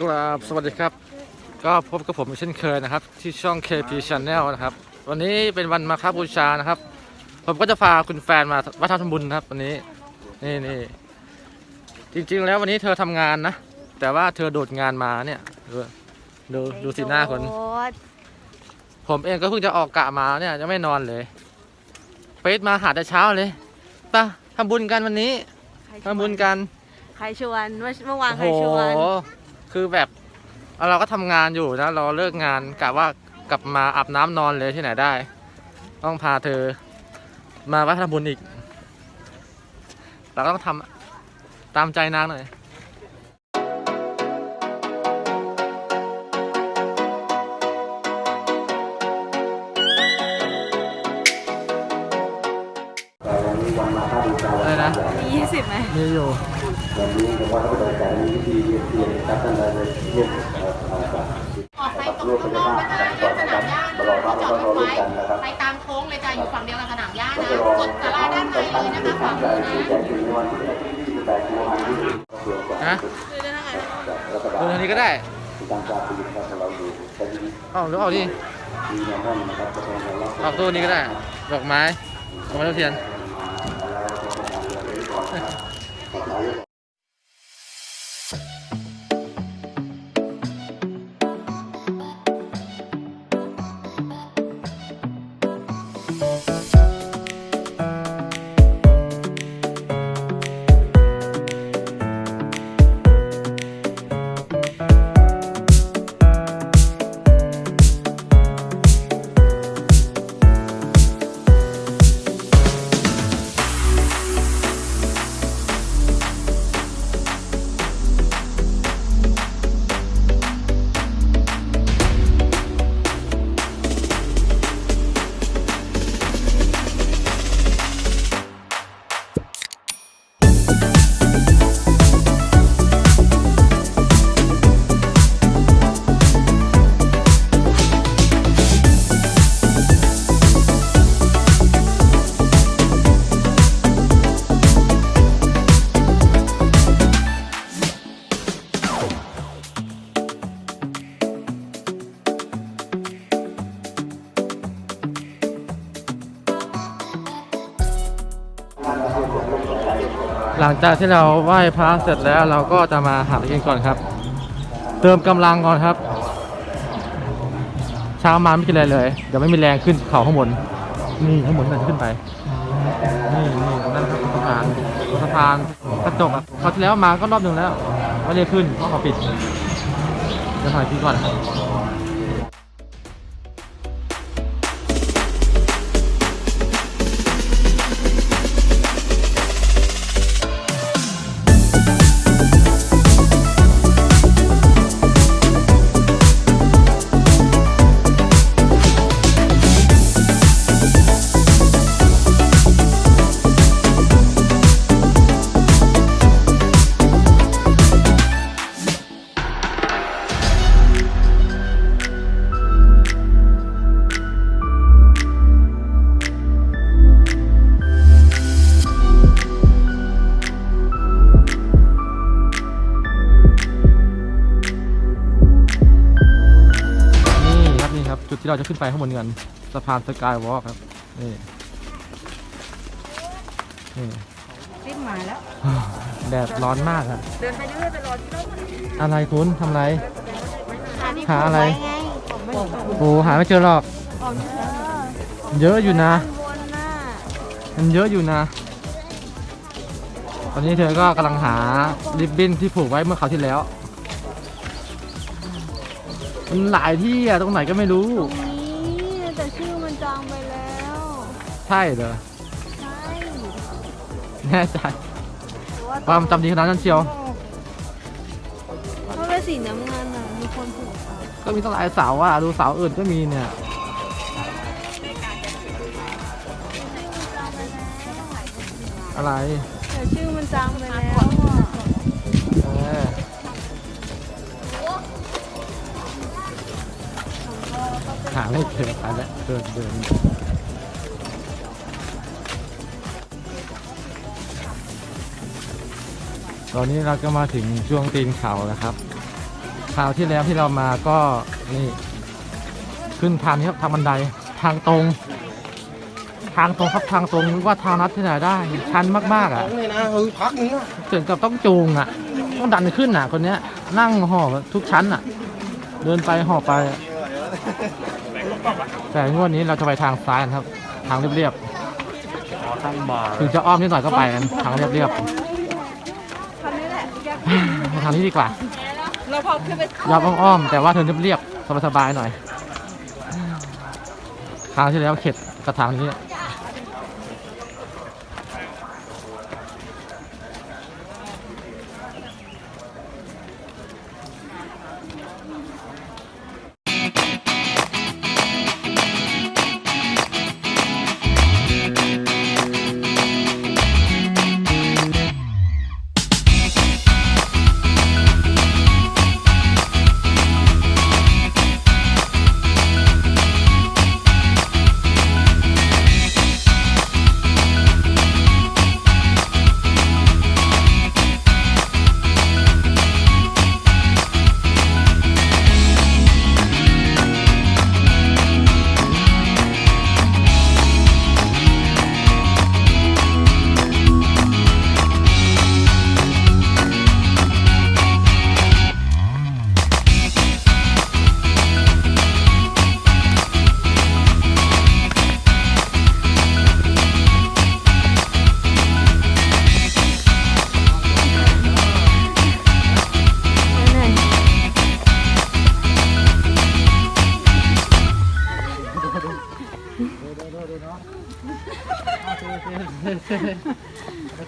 กราบสวัสดีครับ ก็พบกับผมเช่นเคยนะครับ ที่ช่อง KP Channel นะครับ วันนี้เป็นวันมาคบูชานะครับ ผมก็จะพาคุณแฟนมาวัดทำบุญนะครับ วันนี้นี่นี่จริงๆแล้ววันนี้เธอทำงานนะ แต่ว่าเธอโดดงานมาเนี่ยดูดูดูสีหน้าคนโอ๊ตผมเองก็เพิ่งจะออกกะมาเนี่ยยังไม่นอนเลยเฟซมาหาแต่เช้าเลยไปะทำบุญกันวันนี้ใครชทำวนบุญกัน ใครชวนเมื่อเมื่อวานโอ้ใคโหรชวน คือแบบเราก็ทำงานอยู่นะเราเลิกงานกะว่ากลับมาอาบน้ำนอนเลยที่ไหนได้ ต้องพาเธอ มาวัดทำบุญอีก เราก็ต้องทำตามใจนางหน่อยอะไรนะมียี่สิบไหมมีอยู่ วันนี้ผมว่าเขาจะจัดมีพิธีเรียนเท่านได้เยร่วมเอ่อเอ่อกับออกไปตรงข้างนอกนะจ๊ะที่สนามหญ้านะที่จอดรถไว้ไปตามโค้งเลยจ้ะอยู่ฝั่งเดียวกับสนามหญ้านะจะรอสุดสาราด้านในเลยนะคะฝั่งนู้นนะจะถึงในวันที่28กุมภาพันธ์นี้ก็เพื่อความฮะรัฐบาดูทางนี้ก็ได้ที่ตามการผลิตครับเราอาหรือเอาดิมีแนวโน้มนะครับจะเป็นเราเอาตู้นี้ก็ได้ ดอกไม้ดอกไม้เทียน หลังจากที่เราไหว้พระเสร็จแล้วเราก็จะมาหาอะไรกินก่อนครับ เติมกำลังก่อนครับ เช้ามาไม่กินอะไรเลยเดี๋ยวไม่มีแรงขึ้นเขาข้างบนนี่ข้างบนนั่นขึ้นไปนี่นี่ตรงนั่นครับสะพานสะพานกระจกอะคราวที่แล้วมาก็รอบหนึ่งแล้วไม่ได้ขึ้นเพราะเขาปิดเดี๋ยวถ่ายทีก่อนนี่ เราจะขึ้นไปข้างบนกันสะพานสกายวอล์กครับ นี่ นี่รีบมาแล้ว แดดร้อนมากอะเดินไปเรื่อยๆไปรอที่รถอะไรคุณทำอะไร หาอะไรไงผมไม่เจอโอ้หาไม่เจอหรอกผมเจอเยอะอยู่นะด้านบนน่ะมันเยอะอยู่นะ ตอนนี้เธอก็กำลังหาริบบิ้นที่ผูกไว้เมื่อคราวที่แล้ว มันหลายที่อะตรงไหนก็ไม่รู้นี่แต่ชื่อมันจองไปแล้วใช่เหรอ ใช่แน่ใจความจำดีขนาดนั้นเชียว มันเป็นสีน้ำเงินอะมีคนผูกเอาก็มีตั้งหลายเสาอะ ดูเสาอื่นก็มีเนี่ยอะไรแต่ชื่อมันจางไปแล้วอะเออ หาไม่เจอไปแล้วเดินเดินตอนนี้เราก็มาถึงช่วงตีนเขาแล้วครับคราวที่แล้วที่เรามาก็นี่ขึ้นทางนี้ครับทางบันไดทางตรง ทางตรงครับทางตรงนึกว่าทางนัดที่ไหนได้ชันมากๆอะ เลยนะเออพักนึงอะถึงกับต้องจูงอะ ต้องดันขึ้นอะ คนเนี้ยนั่งห่อทุกชั้นอะ เดินไปห่อไปอะ แต่งวดนี้เราจะไปทางซ้ายกันครับ ทางเรียบตั้งบาร์ๆถึงจะอ้อมนิดหน่อยก็ไปกันทางเรียบคันนี้แหละอยากๆมาทางนี้ดีกว่า เราพอขึ้นไปยอมอ้อมๆแต่ว่าเธอเรียบๆสบายๆหน่อย ทางที่แล้วเข็ดกระทางนี้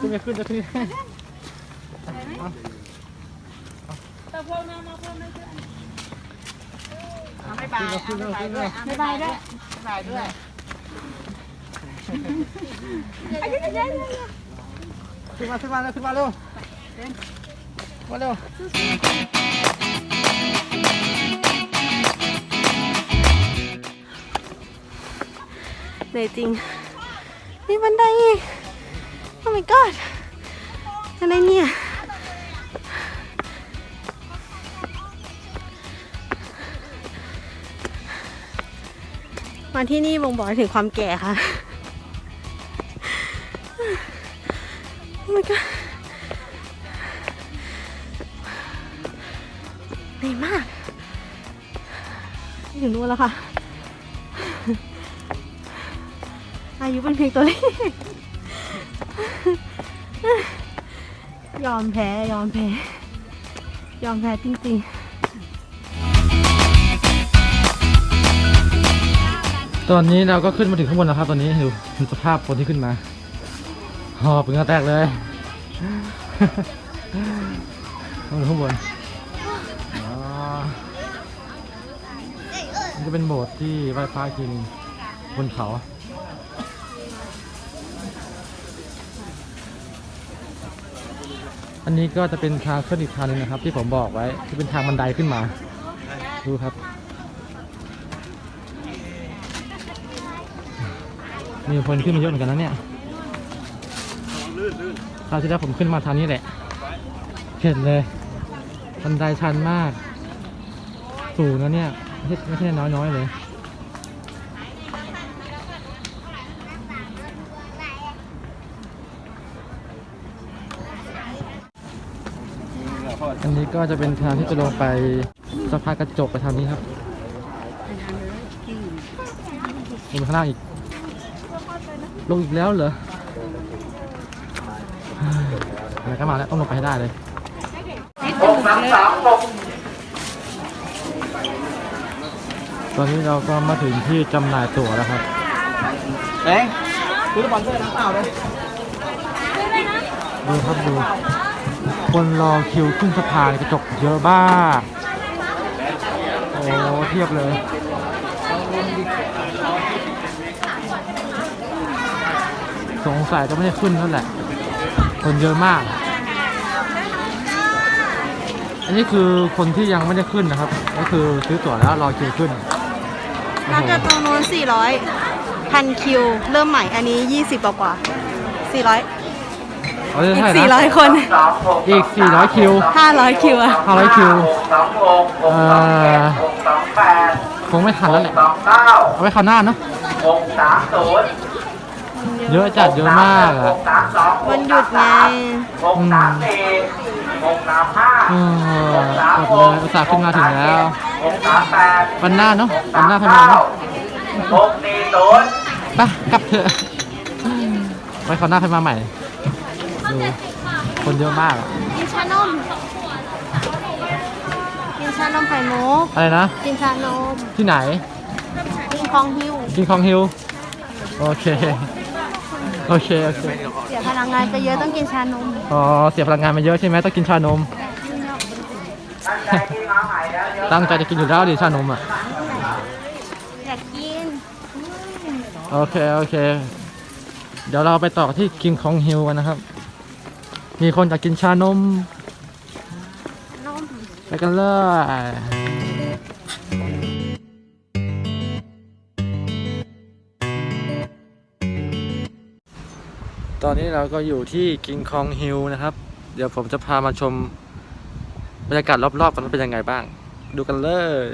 ขึ้นไปขึ้นจะขึ้นไม่บายไม่บายด้วยไม่บายด้วยไม่บายด้วยขึ้นมาขึ้นมาเร็วขึ้นมาเร็วมาเร็วเหนื่อยจริง นี่บันไดอีกโอ้ my god อะไรเนี่ย มาที่นี่บ่งบอกถึงความแก่ค่ะโอ้ my god เหนื่อยมากถึงนู้นแล้วค่ะ อายุเป็นเพียงตัวเลข ยอมแพ้ ยอมแพ้ ยอมแพ้จริงๆ ตอนนี้เราก็ขึ้นมาถึงข้างบนแล้วครับ ตอนนี้ดูสภาพคนที่ขึ้นมาหอบเป็นกระแตกเลยต้องดูข้างบนอ๋อนี่จะเป็นโบสถ์ที่ไหว้พระกทีหนึงบนเขา อันนี้ก็จะเป็นทางขึ้นอีกทางหนึงนะครับ ที่ผมบอกไว้ที่เป็นทางบันไดขึ้นมา ดูครับ มีคนขึ้นมาเยอะเหมือนกันนะเนี่ยคราวที่แล้วผมขึ้นมาทางนี้แหละเข็ดเลยบันไดชันมาก สูงนะเนี่ยไม่ใช่ไม่ใช่น้อยๆเลย อั นนี้ก็จะเป็นทางที่จะลงไปสะพานกระจกไปทางนี้ครับลงไปข้างล่างอีก ลงอีกแล้วเหรอเฮ้ยอะไรก็มาแล้วต้องลงไปให้ได้เลยตอนนี้เราก็มาถึงที่จำหน่ายตั๋วแล้วครับเอ้งซื้อสปอนเซอร์น้ำเปล่าเลยดูครับดู คนรอคิวขึ้นสะพานกระจกเยอะบ้าโอ้เทียบเลยสงสัยจะไม่ได้ขึ้นนั่นแหละ คนเยอะมาก อันนี้คือคนที่ยังไม่ได้ขึ้นนะครับ ก็คือซื้อตั๋วแล้วรอคิวขึ้นๆน่าจะตรงนู้น400พันคิว เริ่มใหม่อันนี้ 20กว่ากว่า400 เอาได้อีกเท่าไหร่นะ 400 คน อีก 400 คิว 500 คิวอะ500 คิว เอ่อ คงไม่ทันแล้วแหละ เอาไว้คราวหน้าเนาะ เยอะจัดเยอะมากอะวันหยุดไงอืมเออหมดเลยอุตส่าห์ขึ้นมาถึงแล้ว วันหน้าเนาะ วันหน้าค่อยมาเนาะไปกลับเถอะ ไว้คราวหน้าค่อยมาใหม่ ดูคนเยอะมากอะกินชานมกินชานมไข่มุกอะไรนะ กินชานมที่ไหน กินคองฮิวกินคองฮิลโอเค โอเค โอเค เสียพลังงานไปเยอะต้องกินชานมอ๋อ เสียพลังงานมาเยอะใช่ไหมต้องกินชานม ตั้งใจจะกินอยู่แล้วดิชานมอะ อยากกินโอเค โอเค เดี๋ยวเราไปต่อที่กินคองฮิลกันนะครับ มีคนอยากกินชานม นมไปกันเลยตอนนี้เราก็อยู่ที่กิงคองฮิลนะครับ เดี๋ยวผมจะพามาชมบรรยากาศรอบๆกันว่าเป็นยังไงบ้าง ดูกันเลย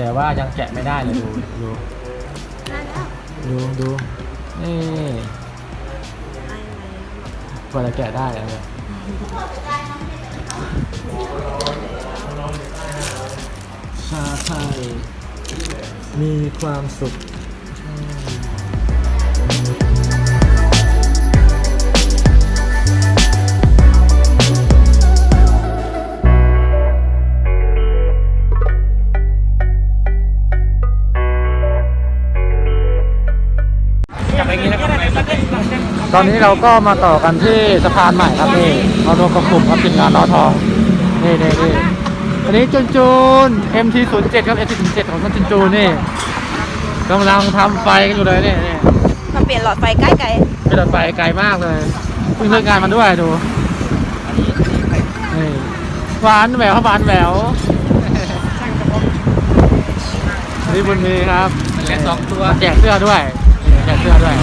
แต่ว่ายังแกะไม่ได้เลยดูดูดูดูนี่กว่าจะแกะได้เนี่ยชาไทยมีความสุข ตอนนี้เราก็มาต่อกันที่สะพานใหม่ครับนี่เรารวมกับกลุ่มครับทีมงานล้อทองนี่นี่นี่อันนี้จูนจูน MT07 ครับ MT07 ของท่านจูนจูนนี่กำลังทำไฟกันอยู่เลยนี่นี่มาเปลี่ยนหลอดไฟใกล้ไกลเป็นรถไฟไกลมากเลยเพิ่งเลิกงานมาด้วยดูนี่หวานแหววครับหวานแหววนี่บุญมีครับแจกสองตัวแจกเสื้อด้วยนี่แจกเสื้อด้วย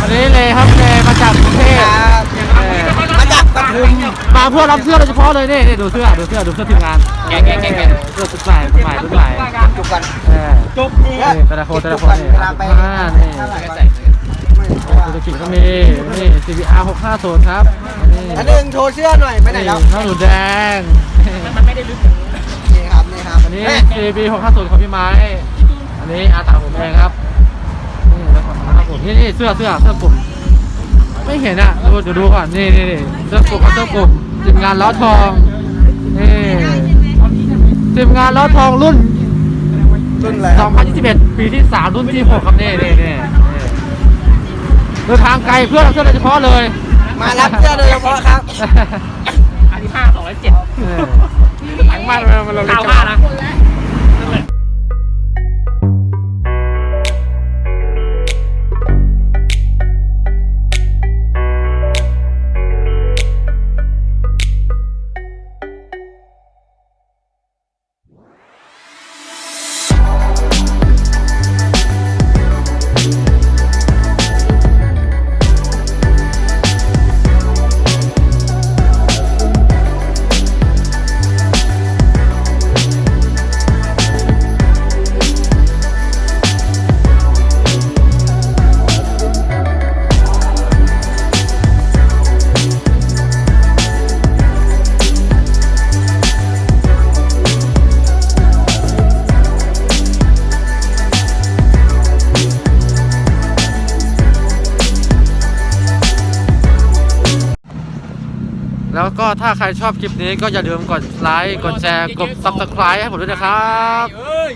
อันนี้เลยครับเลยมาจากกรุงเทพเออมาจากปทุมมาเพื่อรับเสื้อโดยเฉพาะเลยนี่นี่ดูเสื้อดูเสื้อดูเสื้อทีมงานแกะแกะแกะแกะ เสื้อสุดใหม่สุดใหม่สุดใหม่จุกกันเออจุกนี่แต่ละคนแต่ละคนนี่เวลาไปอ่านี่ธุรกิจก็มีนี่ CBR 650ครับนี่อันหนึ่งโชว์เสื้อหน่อยไปไหนแล้วน้องหนูแดงนี่ครับนี่ครับอันนี้ CB 650ของพี่ไม้อันนี้อาตาผมเองครับ นี่แล้วของนะ ครับผมนี่นี่เสื้อเสื้อเสื้อกลุ่มไม่เห็นอะดูดูดูก่อนนี่นี่นี่เสื้อกลุ่มครับเสื้อกลุ่มทีมงานล้อทองนี่ทีมงานล้อทองรุ่นรุ่นอะไร2021ปีที่3รุ่นที่6ครับนี่นี่นี่นี่เดินทางไกลเพื่อรับเสื้อโดยเฉพาะเลย มารับเสื้อโดยเฉพาะครับอันนี้ห้าสองร้อยเจ็ดเออหลังบ้านมันเราเก้าห้านะ ถ้าใครชอบคลิปนี้ก็อย่าลืมกดไลค์ กดแชร์ กด subscribe ให้ผมด้วยนะครับ เอ้ย